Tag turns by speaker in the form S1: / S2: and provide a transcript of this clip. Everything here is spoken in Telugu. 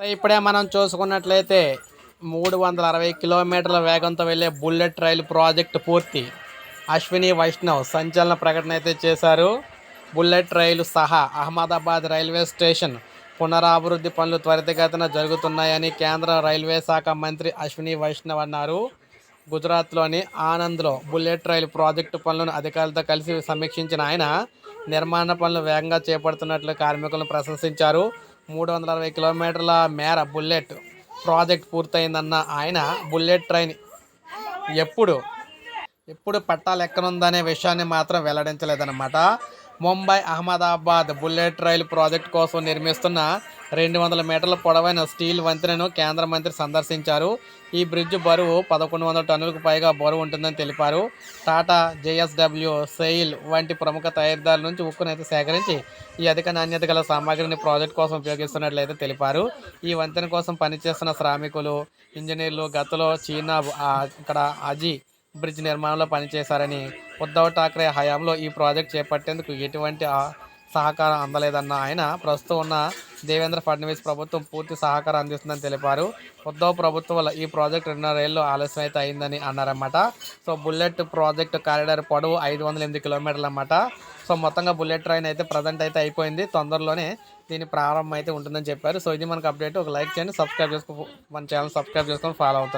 S1: ఇప్పుడే మనం చూసుకున్నట్లయితే మూడు వందల అరవై కిలోమీటర్ల వేగంతో వెళ్ళే బుల్లెట్ రైలు ప్రాజెక్టు పూర్తి. అశ్విని వైష్ణవ్ సంచలన ప్రకటన అయితే చేశారు. బుల్లెట్ రైలు సహా అహ్మదాబాద్ రైల్వే స్టేషన్ పునరాభివృద్ధి పనులు త్వరితగతిన జరుగుతున్నాయని కేంద్ర రైల్వే శాఖ మంత్రి అశ్విని వైష్ణవ్ అన్నారు. గుజరాత్లోని ఆనంద్లో బుల్లెట్ రైలు ప్రాజెక్టు పనులను అధికారులతో కలిసి సమీక్షించిన ఆయన నిర్మాణ పనులు వేగంగా చేపడుతున్నట్లు కార్మికులను ప్రశంసించారు. మూడు వందల అరవై కిలోమీటర్ల మేర బుల్లెట్ ప్రాజెక్ట్ పూర్తయిందన్న ఆయన బుల్లెట్ ట్రైన్ ఎప్పుడు ఎప్పుడు పట్టాలు ఎక్కనుందనే విషయాన్ని మాత్రం వెల్లడించలేదన్నమాట. ముంబై అహ్మదాబాద్ బుల్లెట్ రైలు ప్రాజెక్టు కోసం నిర్మిస్తున్న రెండు వందల మీటర్ల పొడవైన స్టీల్ వంతెనను కేంద్ర మంత్రి సందర్శించారు. ఈ బ్రిడ్జ్ బరువు పదకొండు వందల టన్నులకు పైగా బరువు ఉంటుందని తెలిపారు. టాటా జేఎస్డబ్ల్యూ సెయిల్ వంటి ప్రముఖ తయారీదారుల నుంచి ఉక్కునైతే సేకరించి ఈ అధిక నాణ్యత గల సామాగ్రిని ప్రాజెక్ట్ కోసం ఉపయోగిస్తున్నట్లయితే తెలిపారు. ఈ వంతెన కోసం పనిచేస్తున్న శ్రామికులు ఇంజనీర్లు గతలో చీనా ఇక్కడ అజీ బ్రిడ్జ్ నిర్మాణంలో పనిచేశారని ఉద్ధవ్ ఠాక్రే హయాంలో ఈ ప్రాజెక్ట్ చేపట్టేందుకు ఎటువంటి సహకారం అందలేదన్న ఆయన ప్రస్తుతం ఉన్న దేవేంద్ర ఫడ్నవీస్ ప్రభుత్వం పూర్తి సహకారం అందిస్తుందని తెలిపారు. ఉద్ధవ్ ప్రభుత్వం వల్ల ఈ ప్రాజెక్ట్ రెండున్నర ఏళ్ళు ఆలస్యం అయితే అయిందని అన్నారన్నమాట. సో బుల్లెట్ ప్రాజెక్ట్ కారిడార్ పొడవు ఐదు వందల ఎనిమిది కిలోమీటర్లు అన్నమాట సో మొత్తంగా బుల్లెట్ ట్రైన్ అయితే ప్రజెంట్ అయితే అయిపోయింది. తొందరలోనే దీని ప్రారంభం అయితే ఉంటుందని చెప్పారు. సో ఇది మనకు అప్డేట్. ఒక లైక్ చేయండి సబ్స్క్రైబ్ చేసుకో మన ఛానల్ సబ్స్క్రైబ్ చేసుకొని ఫాలో అవుతుంది